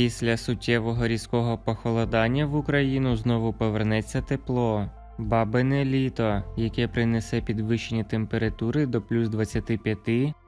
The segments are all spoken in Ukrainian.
Після суттєвого різкого похолодання в Україну знову повернеться тепло. Бабине літо, яке принесе підвищені температури до плюс 25,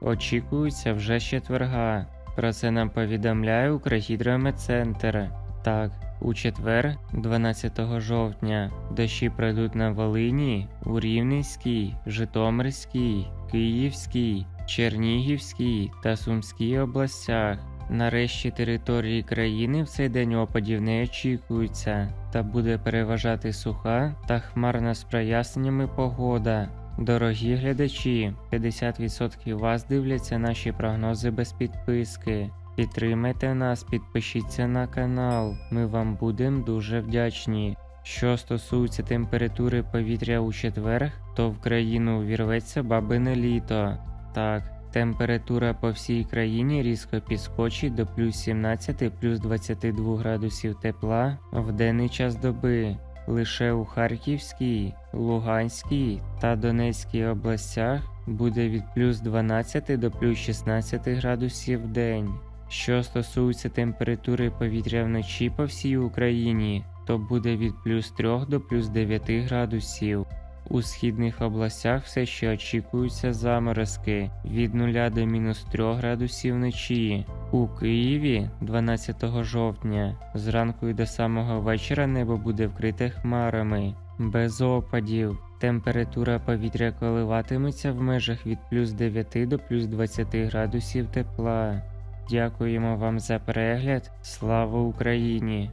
очікується вже з четверга. Про це нам повідомляє Укргідрометцентр. Так, у четвер, 12 жовтня, дощі пройдуть на Волині, у Рівненській, Житомирській, Київській, Чернігівській та Сумській областях. Нарешті території країни в цей день опадів не очікується, та буде переважати суха та хмарна з проясненнями погода. Дорогі глядачі, 50% вас дивляться наші прогнози без підписки. Підтримайте нас, підпишіться на канал. Ми вам будемо дуже вдячні. Що стосується температури повітря у четвер, то в країну увірветься бабине літо. Так, температура по всій країні різко підскочить до плюс 17 плюс 22 градусів тепла в денний час доби. Лише у Харківській, Луганській та Донецькій областях буде від плюс 12 до плюс 16 градусів в день. Що стосується температури повітря вночі по всій Україні, то буде від плюс 3 до плюс 9 градусів. У східних областях все ще очікуються заморозки від 0 до мінус 3 градусів вночі. У Києві 12 жовтня зранку і до самого вечора небо буде вкрите хмарами, без опадів. Температура повітря коливатиметься в межах від плюс 9 до плюс 20 градусів тепла. Дякуємо вам за перегляд. Слава Україні!